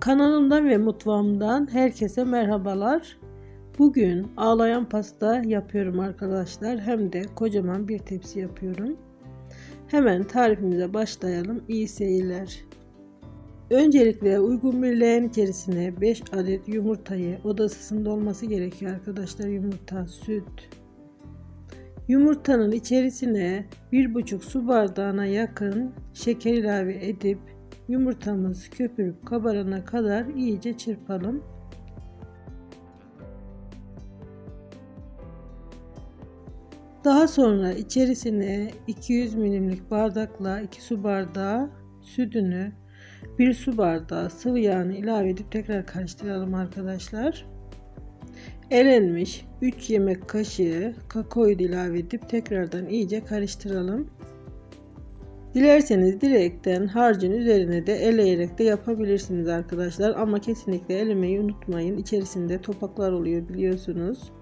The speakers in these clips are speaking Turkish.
Kanalımdan ve mutfağımdan herkese merhabalar. Bugün ağlayan pasta yapıyorum arkadaşlar. Hem de kocaman bir tepsi yapıyorum. Hemen tarifimize başlayalım. İyi seyirler. Öncelikle uygun bir leğen içerisine 5 adet yumurtayı oda ısısında olması gerekiyor arkadaşlar. Yumurta, süt. Yumurtanın içerisine 1,5 su bardağına yakın şeker ilave edip Yumurtamız köpürüp kabarana kadar iyice çırpalım. Daha sonra içerisine 200 milimlik bardakla 2 su bardağı sütünü 1 su bardağı sıvı yağını ilave edip tekrar karıştıralım arkadaşlar. Elenmiş 3 yemek kaşığı kakaoyu ilave edip tekrardan iyice karıştıralım. Dilerseniz direkten harcın üzerine de eleyerek de yapabilirsiniz arkadaşlar. Ama kesinlikle elemeyi unutmayın. İçerisinde topaklar oluyor biliyorsunuz.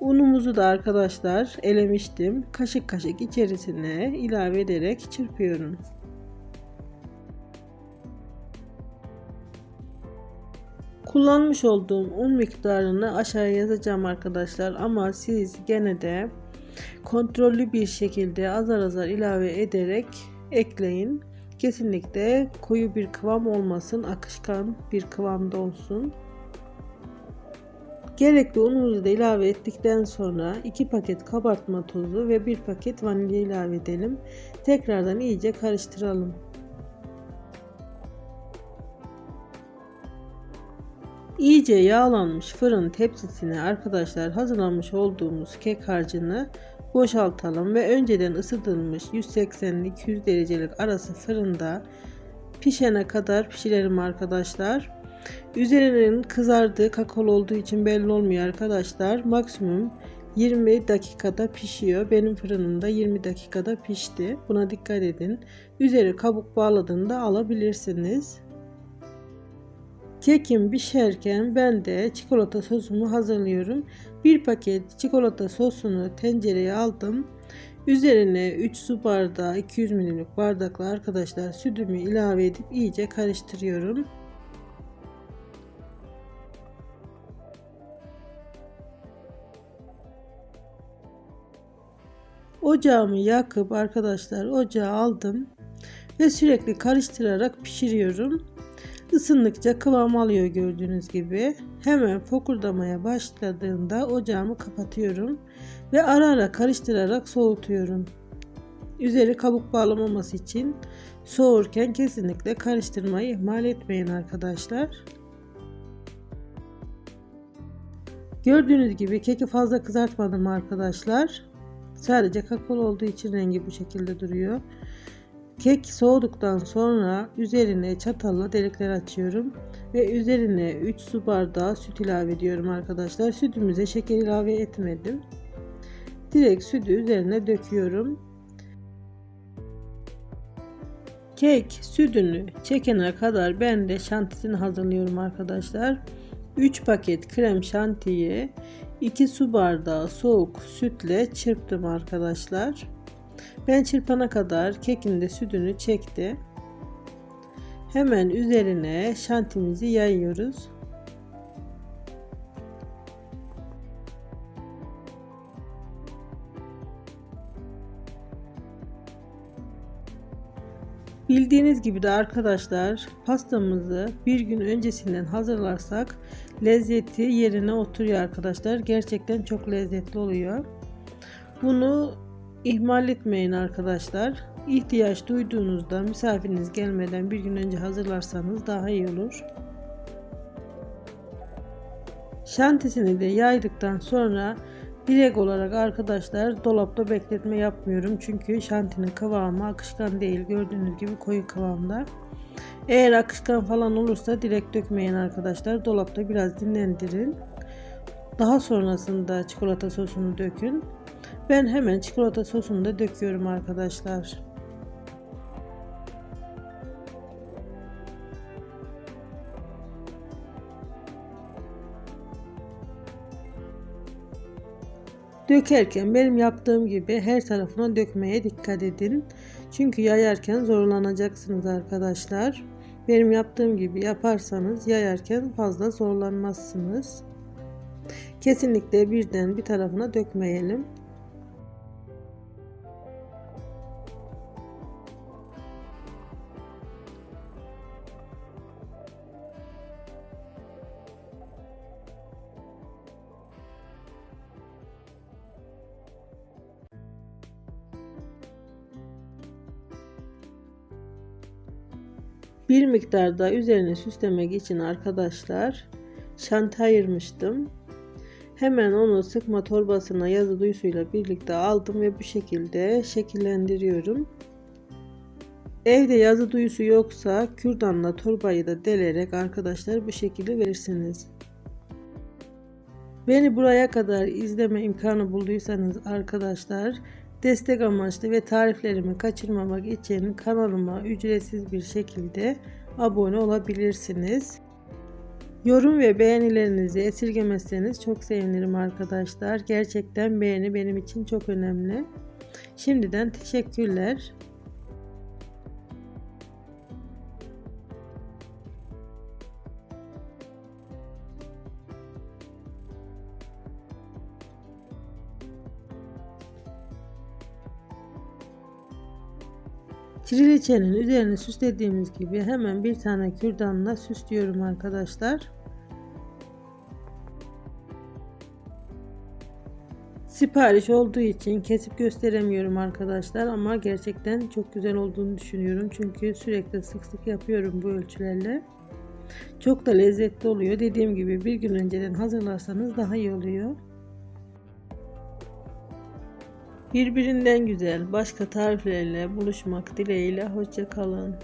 Unumuzu da arkadaşlar elemiştim. Kaşık kaşık içerisine ilave ederek çırpıyorum. Kullanmış olduğum un miktarını aşağıya yazacağım arkadaşlar ama siz gene de kontrollü bir şekilde azar azar ilave ederek ekleyin. Kesinlikle koyu bir kıvam olmasın, akışkan bir kıvamda olsun. Gerekli unumuzu da ilave ettikten sonra 2 paket kabartma tozu ve 1 paket vanilya ilave edelim. Tekrardan iyice karıştıralım. İyice yağlanmış fırın tepsisine arkadaşlar hazırlamış olduğumuz kek harcını boşaltalım ve önceden ısıtılmış 180-200 derecelik arası fırında pişene kadar pişirelim arkadaşlar. Üzerinin kızardığı kakao olduğu için belli olmuyor arkadaşlar. Maksimum 20 dakikada pişiyor. Benim fırınımda 20 dakikada pişti. Buna dikkat edin. Üzeri kabuk bağladığında alabilirsiniz. Kekim pişerken ben de çikolata sosumu hazırlıyorum. Bir paket çikolata sosunu tencereye aldım. Üzerine 3 su bardağı 200 ml'lik bardakla arkadaşlar sütümü ilave edip iyice karıştırıyorum. Ocağımı yakıp arkadaşlar ocağı aldım ve sürekli karıştırarak pişiriyorum. Isındıkça kıvam alıyor gördüğünüz gibi. Hemen fokurdamaya başladığında ocağımı kapatıyorum ve ara ara karıştırarak soğutuyorum. Üzeri kabuk bağlamaması için soğurken kesinlikle karıştırmayı ihmal etmeyin arkadaşlar. Gördüğünüz gibi keki fazla kızartmadım arkadaşlar. Sadece kakao olduğu için rengi bu şekilde duruyor. Kek soğuduktan sonra üzerine çatalla delikler açıyorum ve üzerine 3 su bardağı süt ilave ediyorum arkadaşlar. Sütümüze şeker ilave etmedim. Direkt sütü üzerine döküyorum. Kek sütünü çekene kadar ben de şantisini hazırlıyorum arkadaşlar. 3 paket krem şantiyi 2 su bardağı soğuk sütle çırptım arkadaşlar. Ben çırpana kadar kekin de sütünü çekti. Hemen üzerine şantimizi yayıyoruz. Bildiğiniz gibi de arkadaşlar pastamızı bir gün öncesinden hazırlarsak lezzeti yerine oturuyor arkadaşlar. Gerçekten çok lezzetli oluyor. Bunu İhmal etmeyin arkadaşlar. İhtiyaç duyduğunuzda misafiriniz gelmeden bir gün önce hazırlarsanız daha iyi olur. Şantisini de yaydıktan sonra direkt olarak arkadaşlar dolapta bekletme yapmıyorum. Çünkü şantinin kıvamı akışkan değil. Gördüğünüz gibi koyu kıvamda. Eğer akışkan falan olursa direkt dökmeyin arkadaşlar. Dolapta biraz dinlendirin. Daha sonrasında çikolata sosunu dökün. Ben hemen çikolata sosunu da döküyorum arkadaşlar. Dökerken benim yaptığım gibi her tarafına dökmeye dikkat edin. Çünkü yayarken zorlanacaksınız arkadaşlar. Benim yaptığım gibi yaparsanız yayarken fazla zorlanmazsınız. Kesinlikle birden bir tarafına dökmeyelim. Bir miktar da üzerine süslemek için arkadaşlar şanti ayırmıştım. Hemen onu sıkma torbasına yazı duyusuyla birlikte aldım ve bu şekilde şekillendiriyorum. Evde yazı duyusu yoksa kürdanla torbayı da delerek arkadaşlar bu şekilde verirsiniz. Beni buraya kadar izleme imkanı bulduysanız arkadaşlar destek amaçlı ve tariflerimi kaçırmamak için kanalıma ücretsiz bir şekilde abone olabilirsiniz. Yorum ve beğenilerinizi esirgemezseniz çok sevinirim arkadaşlar. Gerçekten beğeni benim için çok önemli. Şimdiden teşekkürler. Triliçenin üzerine süslediğimiz gibi hemen bir tane kürdanla süslüyorum arkadaşlar. Sipariş olduğu için kesip gösteremiyorum arkadaşlar ama gerçekten çok güzel olduğunu düşünüyorum. Çünkü sürekli sık sık yapıyorum bu ölçülerle. Çok da lezzetli oluyor. Dediğim gibi bir gün önceden hazırlarsanız daha iyi oluyor. Birbirinden güzel başka tariflerle buluşmak dileğiyle hoşça kalın.